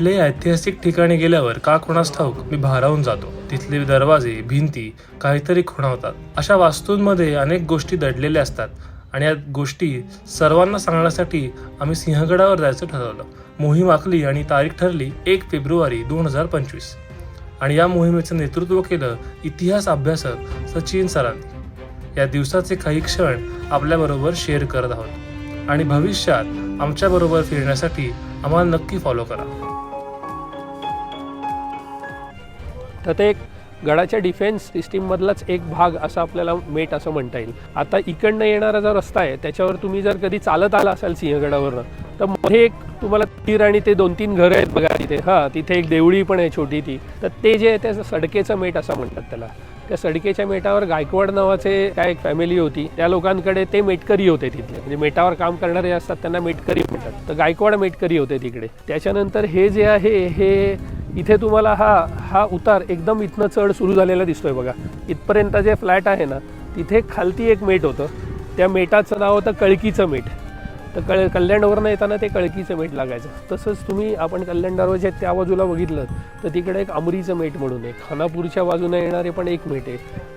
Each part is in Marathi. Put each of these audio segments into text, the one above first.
कुठल्याही ऐतिहासिक ठिकाणी गेल्यावर का कोणास ठाऊक मी भारावून जातो. तिथले दरवाजे भिंती काहीतरी खुणावतात. अशा वास्तूंमध्ये अनेक गोष्टी दडलेल्या असतात आणि या गोष्टी सर्वांना सांगण्यासाठी आम्ही सिंहगडावर जायचं ठरवलं. मोहीम आखली आणि तारीख ठरली एक फेब्रुवारी दोन हजार पंचवीस. आणि या मोहिमेचं नेतृत्व केलं इतिहास अभ्यासक सचिन सरांनी. या दिवसाचे काही क्षण आपल्याबरोबर शेअर करत आहोत. आणि भविष्यात आमच्याबरोबर फिरण्यासाठी आम्हाला नक्की फॉलो करा. तर ते एक गडाच्या डिफेन्स सिस्टीममधलाच एक भाग असा आपल्याला मेट असं म्हणता येईल. आता इकडनं येणारा जो रस्ता आहे त्याच्यावर तुम्ही जर कधी चालत आला असाल सिंहगडावरनं तर मध्ये एक तुम्हाला तीर आणि ते दोन तीन घरं आहेत बघा तिथे. हां तिथे एक देवळी पण आहे छोटी ती. तर ते जे आहे त्याचं सडकेचं मेट असं म्हणतात त्याला. त्या सडकेच्या मेटावर गायकवाड नावाचे काय एक फॅमिली होती त्या लोकांकडे ते मेटकरी होते तिथले. म्हणजे मेटावर काम करणारे असतात त्यांना मेटकरी म्हणतात. तर गायकवाड मेटकरी होते तिकडे. त्याच्यानंतर हे जे आहे हे इथे तुम्हाला हा हा उतार एकदम इथनं चढ सुरू झालेला दिसतोय बघा. इथपर्यंत जे फ्लॅट आहे ना तिथे खालती एक मेट होतं. त्या मेटाचं नाव होतं कळकीचं मेट. तर कळ कल्याणवरनं येताना ते कळकीचं मेट लागायचं. तसंच तुम्ही आपण कल्याण जे त्या बाजूला बघितलं तर तिकडे एक आमरीचं मेट म्हणून आहे. खानापूरच्या बाजूने येणारे पण एक मेट आहे.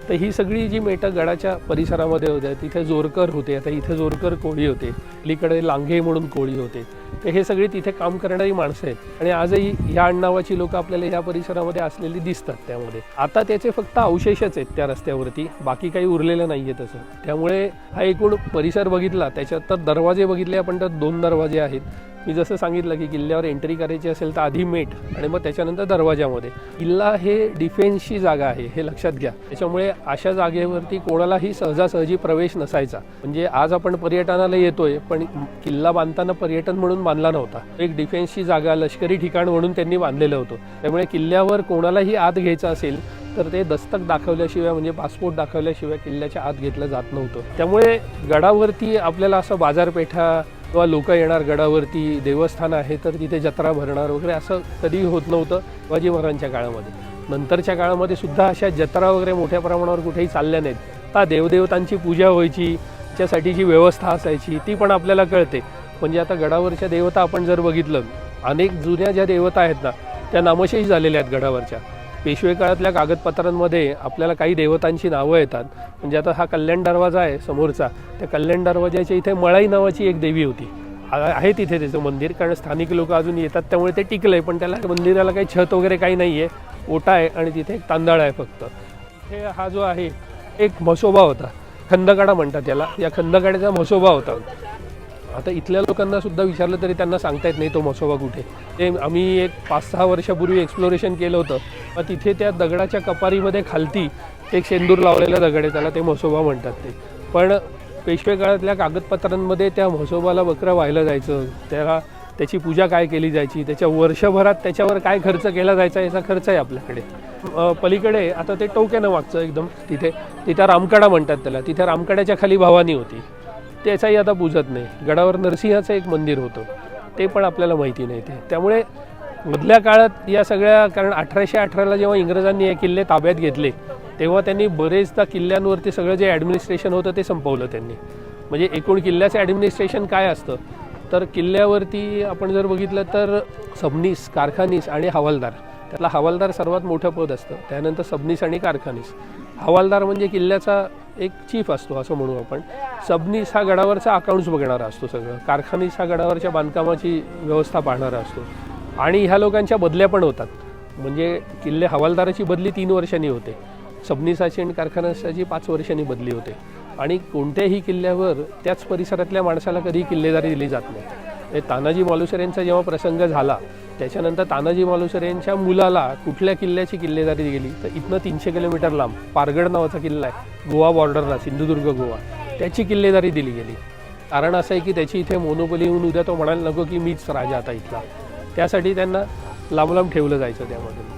तर ही सगळी जी मेटं गडाच्या परिसरामध्ये होत्या तिथे जोरकर होते. आता इथे जोरकर कोळी होते. अलीकडे लांघे म्हणून कोळी होते. तर हे सगळी तिथे काम करणारी माणसं आहेत. आणि आजही ह्या नावाची लोक आपल्याला ह्या परिसरामध्ये असलेली दिसतात त्यामध्ये आता त्याचे फक्त अवशेषच आहेत त्या रस्त्यावरती. बाकी काही उरलेलं नाही आहे तसं. त्यामुळे हा एकूण परिसर बघितला त्याच्यात तर दरवाजे बघितले आपण तर दोन दरवाजे आहेत. मी जसं सांगितलं की किल्ल्यावर एंट्री करायची असेल तर आधी मेट आणि मग त्याच्यानंतर दरवाजामध्ये. किल्ला हे डिफेन्सची जागा आहे हे लक्षात घ्या. त्याच्यामुळे अशा जागेवरती कोणालाही सहजासहजी प्रवेश नसायचा. म्हणजे आज आपण पर्यटनाला येतोय पण किल्ला बांधताना पर्यटन म्हणून बांधला नव्हता. एक डिफेन्सची जागा लष्करी ठिकाण म्हणून त्यांनी बांधलेलं होतं. त्यामुळे किल्ल्यावर कोणालाही आत घ्यायचं असेल तर ते दस्तक दाखवल्याशिवाय म्हणजे पासपोर्ट दाखवल्याशिवाय किल्ल्याच्या आत घेतलं जात नव्हतं. त्यामुळे गडावरती आपल्याला असं बाजारपेठा किंवा लोक येणार गडावरती देवस्थान आहे तर तिथे जत्रा भरणार वगैरे असं कधीही होत नव्हतं शिवाजी महाराजांच्या काळामध्ये. नंतरच्या काळामध्ये सुद्धा अशा जत्रा वगैरे मोठ्या प्रमाणावर कुठेही चालल्या नाहीत. हा देवदेवतांची पूजा व्हायची त्याच्यासाठी जी व्यवस्था असायची ती पण आपल्याला कळते. म्हणजे आता गडावरच्या देवता आपण जर बघितलं अनेक जुन्या ज्या देवता आहेत ना त्या नामशेष झालेल्या आहेत गडावरच्या. पेशवे काळातल्या कागदपत्रांमध्ये आपल्याला काही देवतांची नावं येतात. म्हणजे आता हा कल्याण दरवाजा आहे समोरचा. त्या कल्याण दरवाजाच्या इथे मळाई नावाची एक देवी होती. आहे तिथे त्याचं मंदिर. कारण स्थानिक लोक अजून येतात त्यामुळे ते टिकलं आहे पण त्याला मंदिराला काही छत वगैरे काही नाही आहे ओटा आहे आणि तिथे एक तांदळ आहे फक्त. इथे हा जो आहे एक म्हसोबा होता. खंदगाडा म्हणतात याला. या खंदगाड्याचा म्हसोबा होता. आता इथल्या लोकांना सुद्धा विचारलं तरी त्यांना सांगता येत नाही तो म्हसोबा कुठे. ते आम्ही एक पाच सहा वर्षापूर्वी एक्सप्लोरेशन केलं होतं. मग तिथे त्या दगडाच्या कपारीमध्ये खालती एक शेंदूर लावलेला दगड आहे त्याला ते म्हसोबा म्हणतात ते. पण पेशवे काळातल्या कागदपत्रांमध्ये त्या म्हसोबाला बकरं व्हायला जायचं. त्याला त्याची पूजा काय केली जायची? त्याच्या वर्षभरात त्याच्यावर काय खर्च केला जायचा याचा खर्च आहे आपल्याकडे. पलीकडे आता ते टोक्यानं मागचं एकदम तिथे. तिथं रामकडा म्हणतात त्याला. तिथे रामकड्याच्या खाली भवानी होती. त्याचाही आता बुजत नाही. गडावर नरसिंहाचं एक मंदिर होतं. ते पण आपल्याला माहिती नाही ते. त्यामुळे मधल्या काळात या सगळ्या कारण अठराशे अठराला जेव्हा इंग्रजांनी हे किल्ले ताब्यात घेतले तेव्हा त्यांनी बरेचदा किल्ल्यांवरती सगळं जे ॲडमिनिस्ट्रेशन होतं ते संपवलं त्यांनी. म्हणजे एकूण किल्ल्याचं ॲडमिनिस्ट्रेशन काय असतं? तर किल्ल्यावरती आपण जर बघितलं तर सबनीस कारखानीस आणि हवालदार. त्यातला हवालदार सर्वात मोठं पद असतं. त्यानंतर सबनीस आणि कारखानीस. हवालदार म्हणजे किल्ल्याचा एक चीफ असतो असं म्हणू आपण. सबनीस हा गडावरचा अकाउंट्स बघणारा असतो सगळं. कारखानीस हा गडावरच्या बांधकामाची व्यवस्था पाहणारा असतो. आणि ह्या लोकांच्या बदल्या पण होतात. म्हणजे किल्ले हवालदाराची बदली तीन वर्षांनी होते. सबनीसाची आणि कारखान्याची पाच वर्षांनी बदली होते. आणि कोणत्याही किल्ल्यावर त्याच परिसरातल्या माणसाला कधी किल्लेदारी दिली जात नाही. हे तानाजी मालुसर यांचा जेव्हा प्रसंग झाला त्याच्यानंतर तानाजी मालुसर यांच्या मुलाला कुठल्या किल्ल्याची किल्लेदारी गेली? तर इथनं तीनशे किलोमीटर लांब पारगड नावाचा किल्ला आहे. गोवा बॉर्डरला सिंधुदुर्ग गोवा. त्याची किल्लेदारी दिली गेली. कारण असं आहे की त्याची इथे मोनोपली येऊन उद्या तो म्हणायला नको की मीच राजा आता इथला. त्यासाठी त्यांना लांब लांब ठेवलं जायचं त्यामधून.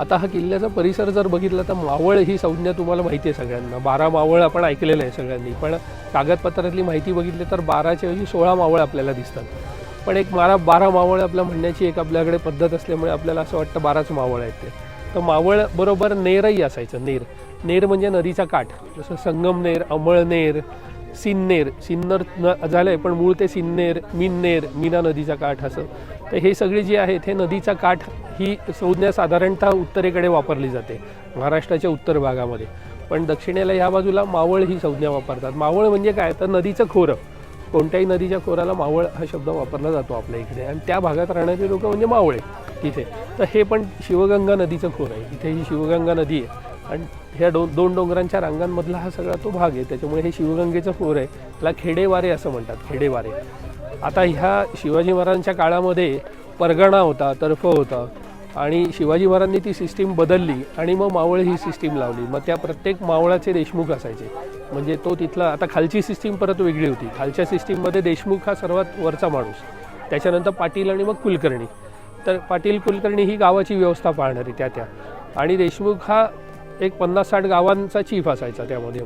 आता हा किल्ल्याचा परिसर जर बघितला तर मावळ ही संज्ञा तुम्हाला माहिती आहे सगळ्यांना. बारा मावळ आपण ऐकलेलं आहे सगळ्यांनी. पण कागदपत्रातली माहिती बघितली तर बाराच्या ऐवजी सोळा मावळ आपल्याला दिसतात. पण एक मारा बारा मावळ आपल्या म्हणण्याची एक आपल्याकडे पद्धत असल्यामुळे आपल्याला असं वाटतं बाराच मावळ आहेत ते. तर मावळ बरोबर नेरही असायचं नेर. नेर म्हणजे नदीचा काठ. जसं संगमनेर अमळनेर सिन्नेर सिन्नर न झालंय पण मूळ ते सिन्नेर मिन्नेर मीना नदीचा काठ असं. तर हे सगळे जे आहेत हे नदीचा काठ ही संज्ञा साधारणतः उत्तरेकडे वापरली जाते महाराष्ट्राच्या उत्तर भागामध्ये. पण दक्षिणेला ह्या बाजूला मावळ ही संज्ञा वापरतात. मावळ म्हणजे काय? तर नदीचं खोरं. कोणत्याही नदीच्या खोऱ्याला मावळ हा शब्द वापरला जातो आपल्या इकडे. आणि त्या भागात राहणारे लोक म्हणजे मावळे तिथे. तर हे पण शिवगंगा नदीचं खोर आहे. इथे ही शिवगंगा नदी आहे. आणि ह्या डो दोन डोंगरांच्या रांगांमधला हा सगळा तो भाग आहे. त्याच्यामुळे हे शिवगंगेचं खोर आहे. त्याला खेडेवारे असं म्हणतात. खेडेवारे. आता ह्या शिवाजी महाराजांच्या काळामध्ये परगणा होता तर्फ होता. आणि शिवाजी महाराजांनी ती सिस्टीम बदलली. आणि मग मावळ ही सिस्टीम लावली. मग त्या प्रत्येक मावळाचे देशमुख असायचे. म्हणजे तो तिथला आता खालची सिस्टीम परत वेगळी होती. खालच्या सिस्टीममध्ये देशमुख हा सर्वात वरचा माणूस. त्याच्यानंतर पाटील आणि मग कुलकर्णी. तर पाटील कुलकर्णी ही गावाची व्यवस्था पाहणारी त्या त्या. आणि देशमुख हा एक पन्नास साठ गावांचा चीफ असायचा त्यामध्ये.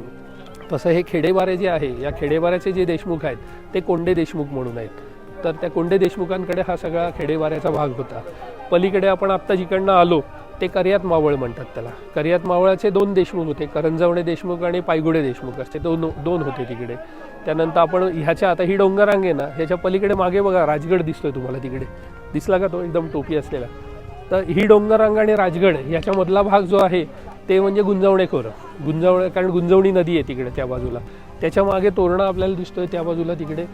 तसं हे खेडेबारे जे आहे या खेडेबाऱ्याचे जे देशमुख आहेत ते कोंडे देशमुख म्हणून आहेत. तर त्या कोंडे देशमुखांकडे हा सगळा खेडेबाऱ्याचा भाग होता. पलीकडे आपण आत्ता जिकडनं आलो ते कर्यात मावळ म्हणतात त्याला. कर्यात मावळाचे दोन देशमुख होते करंजवणे देशमुख आणि पायगुडे देशमुख. असे दोन दोन होते तिकडे. त्यानंतर आपण ह्याच्या आता ही डोंगरांग आहे ना ह्याच्या पलीकडे मागे बघा राजगड दिसतोय तुम्हाला तिकडे. दिसला का तो? एकदम टोपी असलेला. तर ही डोंगरांग आणि राजगड याच्यामधला भाग जो आहे ते म्हणजे गुंजवणे खोरं गुंजवणे कारण गुंजवणी नदी आहे तिकडे त्या बाजूला. त्याच्यामागे तोरणा आपल्याला दिसतोय त्या बाजूला तिकडे.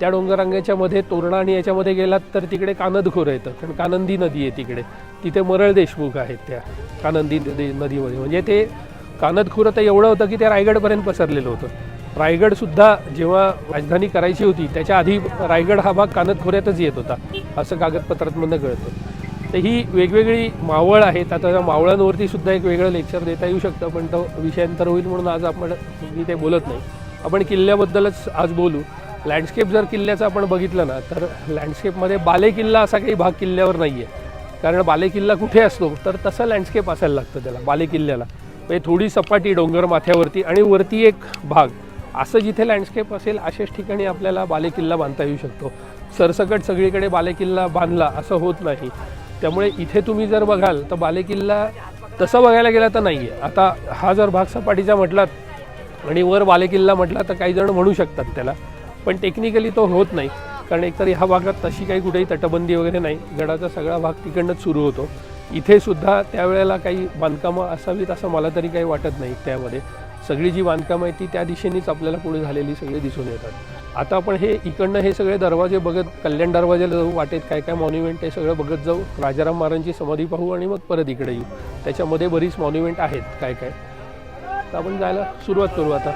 त्या डोंगरांगाच्या मध्ये तोरणा आणि याच्यामध्ये गेलात तर तिकडे कानदखोरं येतं. कारण कानंदी नदी आहे तिकडे. तिथे मरळ देशमुख आहेत त्या कानंदी नदी नदीमध्ये. म्हणजे ते कानद तर एवढं होतं की ते रायगडपर्यंत पसरलेलं होतं. रायगडसुद्धा जेव्हा राजधानी करायची होती त्याच्या आधी रायगड हा भाग कानदखोऱ्यातच येत होता असं कागदपत्रातमधनं कळतं. तर ही वेगवेगळी मावळ आहेत. आता त्या मावळांवरती सुद्धा एक वेगळं लेक्चर देता येऊ शकतं पण तो विषयांतर होईल म्हणून आज आपण मी ते बोलत नाही. आपण किल्ल्याबद्दलच आज बोलू. लँडस्केप जर किल्ल्याचं आपण बघितलं ना तर लँडस्केपमध्ये बाले किल्ला असा काही भाग किल्ल्यावर नाही आहे कारण बाले किल्ला कुठे असतो तर तसं लँडस्केप असायला लागतं त्याला बाले किल्ल्याला म्हणजे थोडी सपाटी डोंगर माथ्यावरती आणि वरती एक भाग. असं जिथे लँडस्केप असेल अशाच ठिकाणी आपल्याला बाले किल्ला बांधता येऊ शकतो. सरसकट सगळीकडे बाले किल्ला बांधला असं होत नाही. त्यामुळे इथे तुम्ही जर बघाल तर बाले किल्ला तसं बघायला गेला तर नाही आहे आता हा जर भाग सपाटीचा म्हटलात आणि वर बाले किल्ला म्हटला तर काही जण म्हणू शकतात त्याला. पण टेक्निकली तो होत नाही. कारण एकतर ह्या भागात तशी काही कुठेही तटबंदी वगैरे नाही. गडाचा सगळा भाग तिकडनंच सुरू होतो. इथे सुद्धा त्यावेळेला काही बांधकामं असावीत असं मला तरी काही वाटत नाही त्यामध्ये. सगळी जी बांधकामं आहेत ती त्या दिशेनेच आपल्याला पुढे झालेली सगळी दिसून येतात. आता आपण हे इकडनं हे सगळे दरवाजे बघत कल्याण दरवाजाला जाऊ वाटेत काय काय मॉन्युमेंट हे सगळं बघत जाऊ राजाराम महाराजांची समाधी पाहू आणि मग परत इकडे येऊ. त्याच्यामध्ये बरीच मॉन्युमेंट आहेत काय काय. तर आपण जायला सुरुवात करू आता.